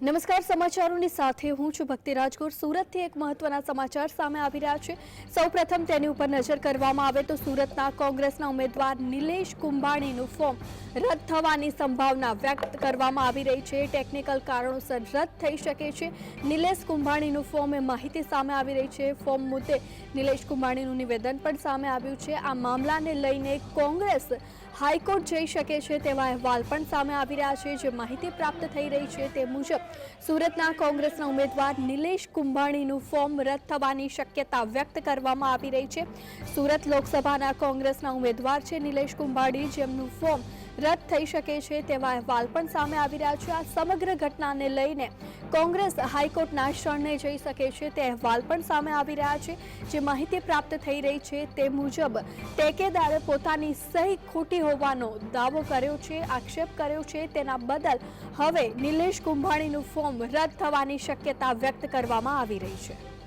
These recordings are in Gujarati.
નમસ્કાર, સમાચારોની સાથે હું છું ભક્તિ રાજગોર. સુરતથી એક મહત્વના સમાચાર સામે આવી રહ્યા છે. સૌપ્રથમ તેની ઉપર નજર કરવામાં આવે તો સુરતના કોંગ્રેસના ઉમેદવાર નિલેશ કુંભાણીનું ફોર્મ રદ થવાની સંભાવના વ્યક્ત કરવામાં આવી રહી છે. ટેકનિકલ કારણોસર રદ થઈ શકે છે. નિલેશ કુંભાણીનું ફોર્મ એ માહિતી સામે આવી રહી છે. ફોર્મ મુદ્દે નિલેશ કુંભાણીનું નિવેદન પણ સામે આવ્યું છે. આ મામલાને લઈને કોંગ્રેસ હાઈકોર્ટ જઈ શકે છે તેવા અહેવાલ પણ સામે આવી રહ્યા છે. જે માહિતી પ્રાપ્ત થઈ રહી છે તે મુજબ સુરતના કોંગ્રેસના ઉમેદવાર નિલેશ કુંભાણીનું ફોર્મ રદ થવાની શક્યતા વ્યક્ત કરવામાં આવી રહી છે. સુરત લોકસભાના કોંગ્રેસના ઉમેદવાર છે નિલેશ કુંભાણી, જેમનું ફોર્મ રદ થઈ શકે છે તેવા અહેવાલ પણ સામે આવી રહ્યા છે. આ સમગ્ર ઘટનાને લઈને કોંગ્રેસ હાઈકોર્ટના શરણે જઈ શકે છે તે અહેવાલ પણ સામે આવી રહ્યા છે. જે માહિતી પ્રાપ્ત થઈ રહી છે તે મુજબ ટેકેદારે પોતાની સહી ખોટી હોવાનો દાવો કર્યો છે, આક્ષેપ કર્યો છે. તેના બદલ હવે નિલેશ કુંભાણીનું ફોર્મ રદ થવાની શક્યતા વ્યક્ત કરવામાં આવી રહી છે.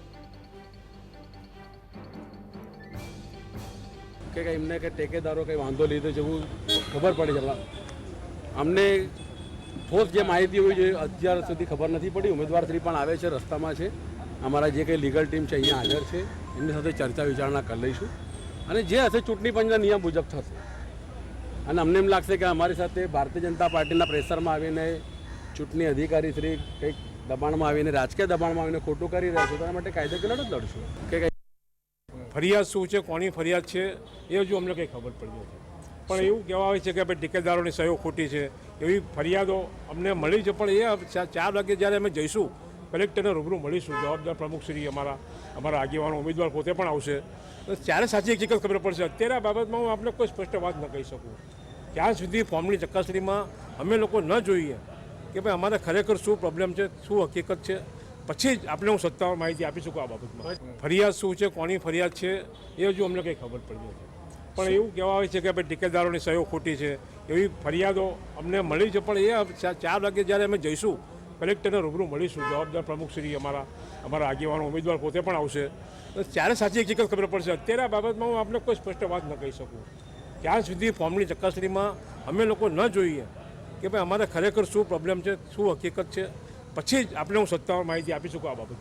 કે કંઈ એમને કે ટેકેદારો કંઈ વાંધો લીધો છે ખબર પડી છે. અમને ઠોસ જે માહિતી હોય છે અત્યાર સુધી ખબર નથી પડી. ઉમેદવારશ્રી પણ આવે છે, રસ્તામાં છે. અમારા જે કંઈ લીગલ ટીમ છે, અહીંયા હાજર છે. એમની સાથે ચર્ચા વિચારણા કરી લઈશું. અને જે હશે ચૂંટણી પંચના નિયમ મુજબ થશે. અને અમને એમ લાગશે કે અમારી સાથે ભારતીય જનતા પાર્ટીના પ્રેશરમાં આવીને ચૂંટણી અધિકારી શ્રી કંઈક દબાણમાં આવીને, રાજકીય દબાણમાં આવીને ખોટું કરી રહ્યા છે તેના માટે કાયદેકીય લડત લડશું. કે ફરિયાદ શું છે કોની ફરિયાદ છે એ હજુ અમને કંઈ ખબર પડી નથી. પણ એવું કહેવા આવે છે કે ભાઈ ટિકેદારોની સહયોગ ખોટી છે એવી ફરિયાદો અમને મળી છે પણ એ ચાર વાગે જ્યારે અમે જઈશું કલેક્ટરને રૂબરૂ મળીશું જવાબદાર પ્રમુખશ્રી અમારા અમારા આગેવાનો ઉમેદવાર પોતે પણ આવશે. તો ત્યારે સાચી હકીકત ખબર પડશે. અત્યારે આ બાબતમાં હું આપને કોઈ સ્પષ્ટ વાત ન કહી શકું. ત્યાં સુધી ફોર્મની ચકાસણીમાં અમે લોકો ન જોઈએ કે ભાઈ અમારે ખરેખર શું પ્રોબ્લેમ છે શું હકીકત છે? પછી જ આપણે હું સત્તાવાર માહિતી આપી શકું આ બાબતમાં. ફરિયાદ શું છે કોની ફરિયાદ છે એ હજુ અમને કંઈ ખબર પડી નથી. પણ એવું કહેવા આવે છે કે ભાઈ ઠેકેદારોની સહયોગ ખોટી છે એવી ફરિયાદો અમને મળી છે પણ એ ચાર વાગે જ્યારે અમે જઈશું કલેક્ટરને રૂબરૂ મળીશું. જવાબદાર પ્રમુખશ્રી અમારા અમારા આગેવાનો ઉમેદવાર પોતે પણ આવશે. તો ત્યારે સાચી હકીકત ખબર પડશે. અત્યારે આ બાબતમાં હું આપને કોઈ સ્પષ્ટ વાત ન કહી શકું. ત્યાં સુધી ફોર્મની ચકાસણીમાં અમે લોકો ન જોઈએ કે ભાઈ અમારે ખરેખર શું પ્રોબ્લેમ છે શું હકીકત છે? પછી જ આપણે હું સત્તાવાર માહિતી આપી શકું આ બાબત.